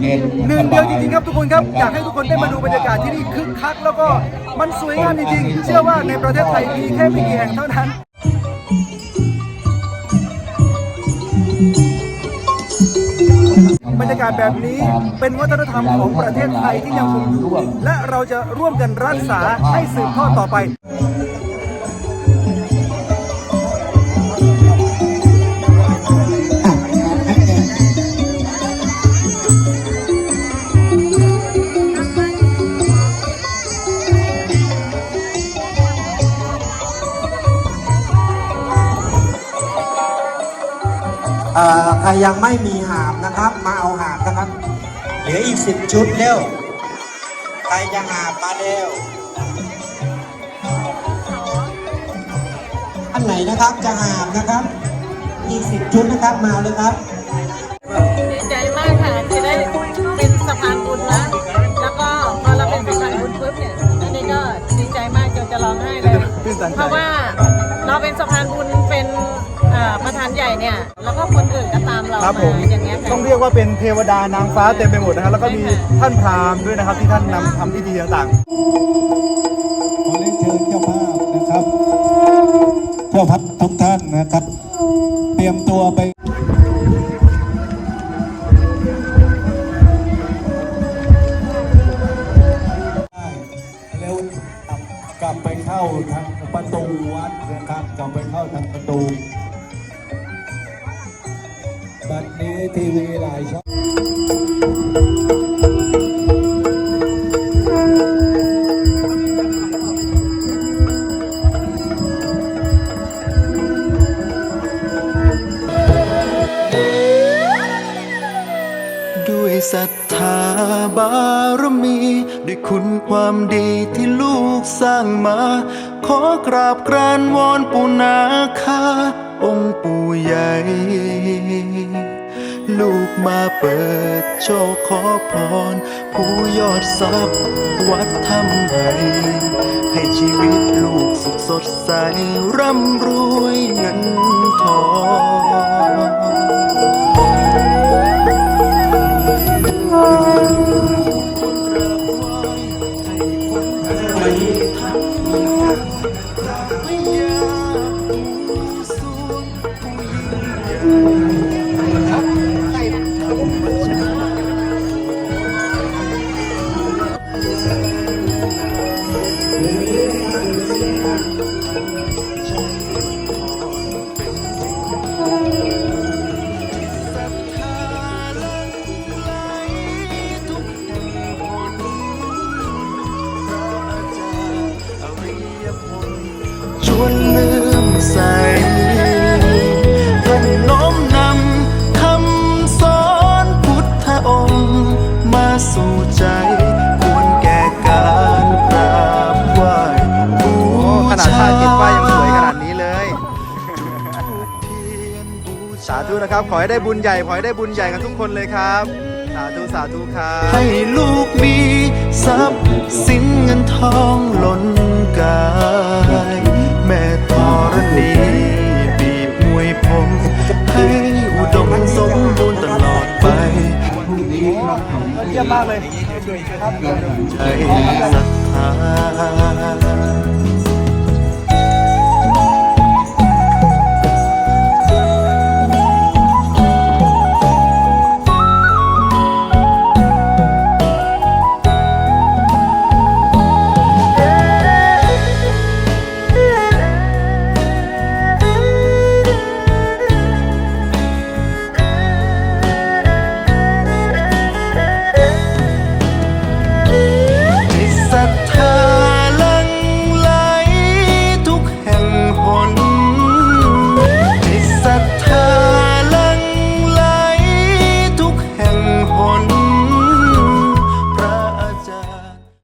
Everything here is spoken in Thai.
หนึ่งเดียวจริงๆครับทุกคนครับอยากให้ทุกคนได้มาดูบรรยากาศที่นี่คึกคัก แล้วก็มันสวยงามจริงๆเชื่อว่าในประเทศไทยมีแค่ไม่กี่แห่งเท่านั้นบรรยากาศแบบนี้เป็นวัฒนธรรมของประเทศไทยที่ยังคงอยู่และเราจะร่วมกันรักษาให้สืบทอดต่อไป อ่อใครยังไม่มีหาบนะครับ มาเอาหาบนะครับ เหลืออีกสิบชุดเร็ว ใครจะหาบมาเร็ว อันไหนนะครับจะหาบนะครับ อีกสิบชุดนะครับมาเลยครับ ดีใจมากค่ะที่ได้เป็นสะพานบุญนะแล้วก็พอเราเป็นสะพานบุญปุ๊บเนี่ยอันนี้ก็ดีใจมากจนจะร้องไห้เลยตื้นตันใจเพราะว่าเราเป็นสะพานบุญเป็นอ่าประธานใหญ่เนี่ยแล้วก็ คนอื่นก็ตามเราครับผมมาอย่างเงี้ยค่ะ ต้องเรียกว่าเป็นเทวดานางฟ้าเต็มไปหมดนะครับแล้วก็มีใช่ค่ะท่านพราหมณ์ด้วยนะครับที่ท่านนำทำพิธีต่างๆขอเรียนเชิญเจ้าภาพนะครับ เจ้าภาพทุกท่านนะครับ เตรียมตัวไปเร็วกลับไปเข้าทางประตูวัดนะครับ กลับไปเข้าทางประตูัดนี้ทีวีหลายช่องด้วยศรัทธาบารมี ด้วยคุณความดีที่ลูกสร้างมา ขอกราบกรานวอนปู่นาคาองค์ปู่ใหญ่ ลูกมาเปิดโชคขอพร ผู้ยอดทรัพย์วัดทำให้ให้ชีวิตลูกสุขสดใส ร่ำรวยเงินทอง ใส่เพื่อนน้อมนำคำสอนพุทธองค์ มาสู่ใจควรแก่การกราบไหว้บูโอ้ขนาดชาผ้าติดป้ายยังสวยขนาดนี้เลย สาธุนะครับ ขอให้ได้บุญใหญ่ ขอให้ได้บุญใหญ่กันทุกคนเลยครับ สาธุสาธุครับ ให้ลูกมีทรัพย์สินเงินทองล้น ยี่ยมมากเลยใจศรัทธา